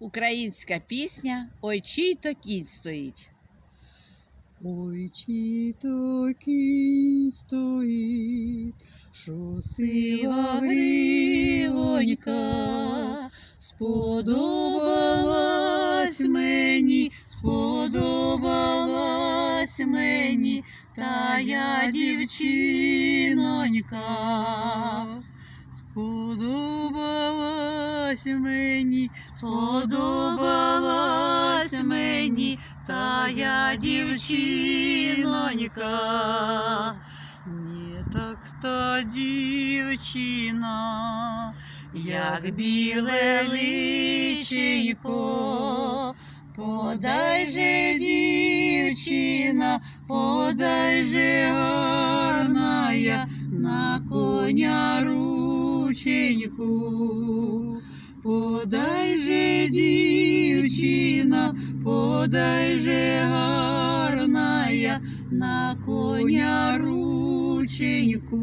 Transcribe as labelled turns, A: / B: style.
A: Українська пісня Ой чий то кінь стоїть.
B: Ой, чи то кінь стоїть, що сива гривонька, сподобалась мені, сподобалась мені, та я дівчинонька, сподобалась мені, сподобалась мені, та я дівчинонька. Не так та дівчина, як біле личенько, подай же дівчина, подай же гарна я на коня рученьку. Подай же дівчина, подай же гарна на коня рученьку.